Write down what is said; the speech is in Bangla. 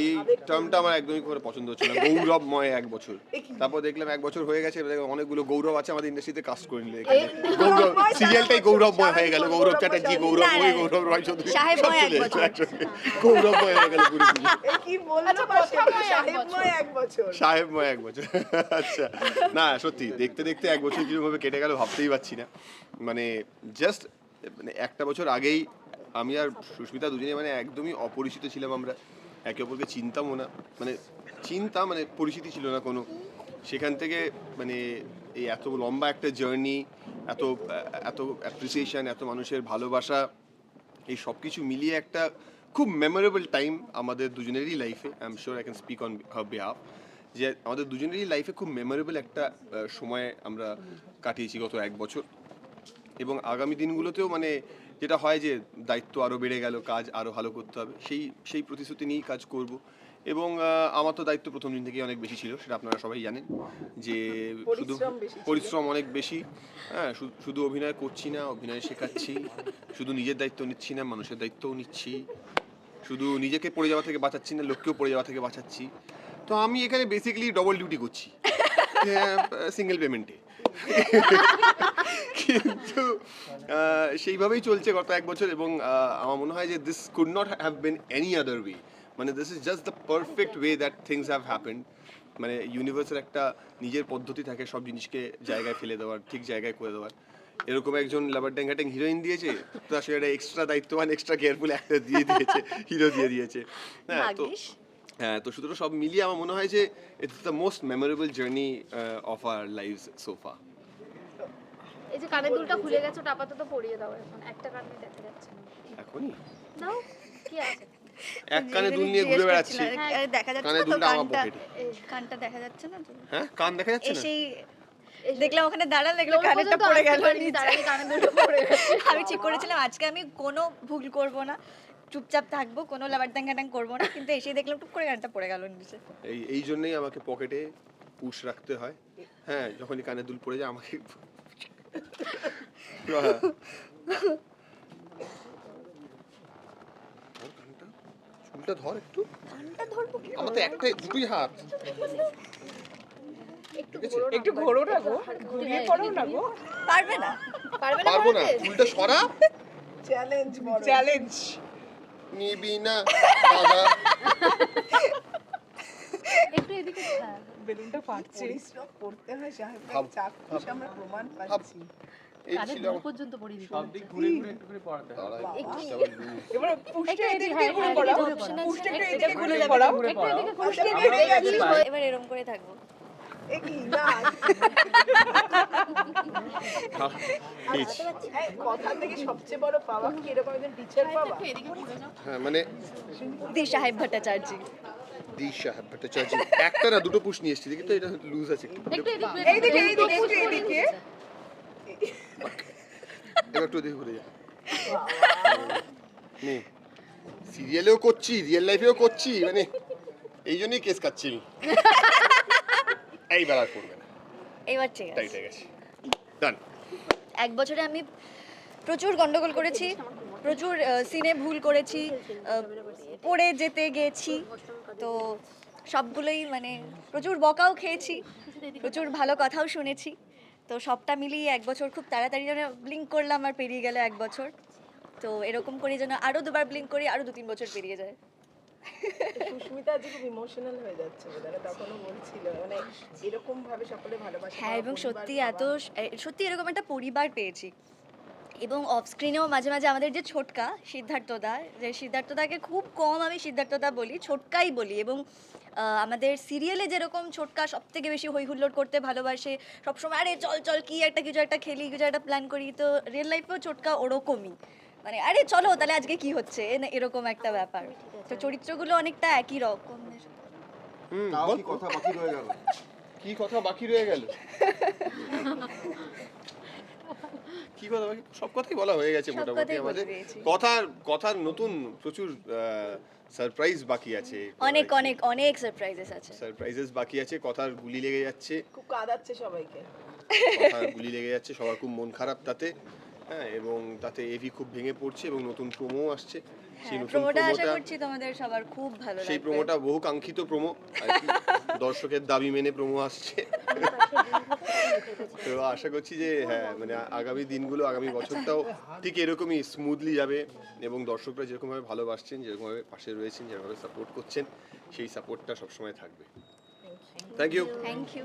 এই টার্মটা আমার একদমই করে পছন্দ হচ্ছে না। গৌরবময় এক বছর। তারপর দেখলাম এক বছর হয়ে গেছে এবার দেখলাম অনেকগুলো গৌরব আছে আমাদের ইন্ডাস্ট্রিতে কাস্ট করে নিলে এখানে। গৌরব সিরিয়ালটাই গৌরবময় হয়ে গেল। গৌরব চ্যাটার্জি গৌরবময় গৌরব রয় চৌধুরী। গৌরবময় হয়ে গেল পুরো আচ্ছা, সাহেবময় এক বছর। এক বছর। সাহেবময় এক বছর। আচ্ছা। না সত্যি দেখতে দেখতে এক বছর কিরকমভাবে কেটে গেল ভাবতেই পারছি না। মানে জাস্ট মানে একটা বছর আগেই আমি আর সুস্মিতা দুজনে মানে একদমই অপরিচিত ছিলাম আমরা। একে অপরকে চিনতামও না। মানে চিন্তা মানে পরিচিতি ছিল না কোনো। সেখান থেকে মানে এই এত লম্বা একটা জার্নি এত এত অ্যাপ্রিসিয়েশন এত মানুষের ভালোবাসা, এই সব কিছু মিলিয়ে একটা খুব মেমোরেবল টাইম আমাদের দুজনেরই লাইফে I am sure I can speak on her behalf যে আমাদের দুজনেরই লাইফে খুব মেমোরেবল একটা সময় আমরা কাটিয়েছি গত এক বছর। এবং আগামী দিনগুলোতেও মানে যেটা হয় যে দায়িত্ব আরও বেড়ে গেল কাজ আরও ভালো করতে হবে সেই সেই প্রতিশ্রুতি নিয়েই কাজ করব। এবং আমার তো দায়িত্ব প্রথম দিন থেকেই অনেক বেশি ছিল সেটা আপনারা সবাই জানেন যে শুধু পরিশ্রম অনেক বেশি। হ্যাঁ শুধু অভিনয় করছি না অভিনয় শেখাচ্ছি শুধু নিজের দায়িত্ব নিচ্ছি না মানুষের দায়িত্বও নিচ্ছি শুধু নিজেকে পড়ে যাওয়া থেকে বাঁচাচ্ছি না লোককেও পড়ে যাওয়া থেকে বাঁচাচ্ছি। তো আমি এখানে বেসিক্যালি ডবল ডিউটি করছি সিঙ্গেল পেমেন্টে কিন্তু সেইভাবেই চলছে গত এক বছর এবং আমার মনে হয় যে this could not have been any other way মানে this is just the perfect way that things have happened মানে ইউনিভার্সের একটা নিজের পদ্ধতি থাকে সব জিনিসকে জায়গায় ফেলে দেওয়ার ঠিক জায়গায় করে দেওয়ার। এরকম একজন লাবার ড্যাং ঘ্যাটেং হিরোইন দিয়েছে তো সেটা এক্সট্রা দায়িত্ববান এক্সট্রা কেয়ারফুল একটা দিয়ে দিয়েছে হিরো দিয়ে দিয়েছে। হ্যাঁ তো হ্যাঁ তো সুতরাং সব মিলিয়ে আমার মনে হয় যে it's the most memorable journey of our life so far এই যে কানের দুলটা খুলে গেছে ওটা আপাতত পরিয়ে দাও এখন। একটা কানে দেখা যাচ্ছে না। এখনই? দাও কি আছে? এক কানে দুল নিয়ে ঘুরে বেড়াচ্ছি। দেখা যাচ্ছে না তো কানটা? কানটা দেখা যাচ্ছে না তো? হ্যাঁ কান দেখা যাচ্ছে না? দেখলাম ওখানে দেখলাম কানেরটা পড়ে গেল আমি ঠিক করেছিলাম আজকে আমি কোনো ভুল করব না। চুপচাপ থাকব কোনো লাবার দ্যাং করব না কিন্তু এসে দেখলাম টুক করে গানটা পড়ে গেল নিচে। এই এই জন্যই আমাকে পকেটে পুশ রাখতে হয়। হ্যাঁ যখনই কানে দুল পড়ে যায় আমাকে হ্যাঁ। ধর কানটা, চুলটা ধর একটু। গানটা ধরবো কি আমার তো একটাই দুটোই হাত। একটু? ঘোরো না, গো। ঘুরিয়ে পড়ো না গো। পারবে না? পারবে না পারব না। চুলটা সরা। চ্যালেঞ্জ চ্যালেঞ্জ নিবি না দাদা একটু এদিকে। বেলুনটা ফাটছে। পরিশ্রম করতে হয় সাহেব চাক্ষুষ আমরা প্রমাণ পাচ্ছি। পর্যন্ত ঘুরে ঘুরে একটু করে পড়াতে? এবার পুষ্টে এদিকে ঘুরে। পুষ্টে এদিকে ঘুরে। পুষ্টে এদিকে। এবার এরকম করে থাকব। এ কি না। এই, এই, কথা থেকে সবচেয়ে বড় কি এরকম একজন টিচার হ্যাঁ মানে সাহেব ভট্টাচার্য। দিশা ভট্টাচার্য একটা না দুটো পুশ নিয়ে এসেছি দেখি তো এটা লুজ আছে একটু এইদিকে, এইদিকে। এবার দেখে ঘুরে যা। নে। সিরিয়ালেও করছি রিয়েল লাইফেও করছি মানে এই জন্যই কেস খাচ্ছি আমি এইবার আর করবে না। এবার ঠিক আছে। হয়ে গেছে ডান এক বছরে আমি প্রচুর গন্ডগোল করেছি। প্রচুর সিনে ভুল করেছি পড়ে যেতে গেছি তো সবগুলোই মানে প্রচুর বকাও খেয়েছি প্রচুর ভালো কথাও শুনেছি তো সবটা মিলিয়ে এক বছর খুব তাড়াতাড়ি যেন ব্লিঙ্ক করলাম আর পেরিয়ে গেল এক বছর তো এরকম করে যেন আরও দুবার ব্লিঙ্ক করি আরও দু তিন বছর পেরিয়ে যায়। সুস্মিতা আজকে খুব ইমোশনাল হয়ে যাচ্ছে বোধহয় তখনও বলছিল মানে এরকম ভাবে সকলে ভালোবাসে হ্যাঁ এবং সত্যি এত সত্যি এরকম একটা পরিবার পেয়েছি। এবং অফ স্ক্রিনেও মাঝে মাঝে আমাদের যে ছোটকা সিদ্ধার্থদা যে সিদ্ধার্থদাকে খুব কম আমি সিদ্ধার্থদা বলি ছোটকাই বলি এবং আমাদের সিরিয়ালে যেরকম ছোটকা সব থেকে বেশি হই হুল্লোড় করতে ভালোবাসে সবসময় আরে চল চল কি একটা কিছু একটা খেলি কিছু একটা প্ল্যান করি। তো রিয়েল লাইফেও ছোটকা ওরকমই। মানে আরে চলো তাহলে আজকে কি হচ্ছে? এ- এরকম একটা ব্যাপার। তো চরিত্রগুলো অনেকটা একই রকমের হুম তাও বল। কি কথা বাকি রয়ে গেল? কি কথা বাকি রয়ে গেল? কি কথা বাকি সব কথাই বলা হয়ে গেছে মোটামুটি আমাদের। কথার কথার নতুন প্রচুর সারপ্রাইজ বাকি আছে। অনেক অনেক অনেক সারপ্রাইজেস আছে। সারপ্রাইজেস বাকি আছে কথার গুলি লেগে যাচ্ছে। খুব কাঁদাচ্ছে সবাইকে। কথার গুলি লেগে যাচ্ছে সবার খুব মন খারাপ তাতে। হ্যাঁ এবং তাতে এভি খুব ভেঙে পড়ছে এবং নতুন প্রোমো আসছে। সেই নতুন প্রোমোটা হ্যাঁ, আশা করছি তোমাদের সবার খুব ভালো সেই প্রোমোটা বহু কাঙ্ক্ষিত প্রোমো দর্শকের দাবি মেনে প্রোমো আসছে। তো আশা করছি যে হ্যাঁ মানে আগামী দিনগুলো আগামী বছরটাও ঠিক এরকমই স্মুথলি যাবে এবং দর্শকরা যেরকমভাবে ভালোবাসছেন যেরকমভাবে পাশে রয়েছেন যেরকমভাবে সাপোর্ট করছেন সেই সাপোর্টটা সবসময় থাকবে। Thank you thank you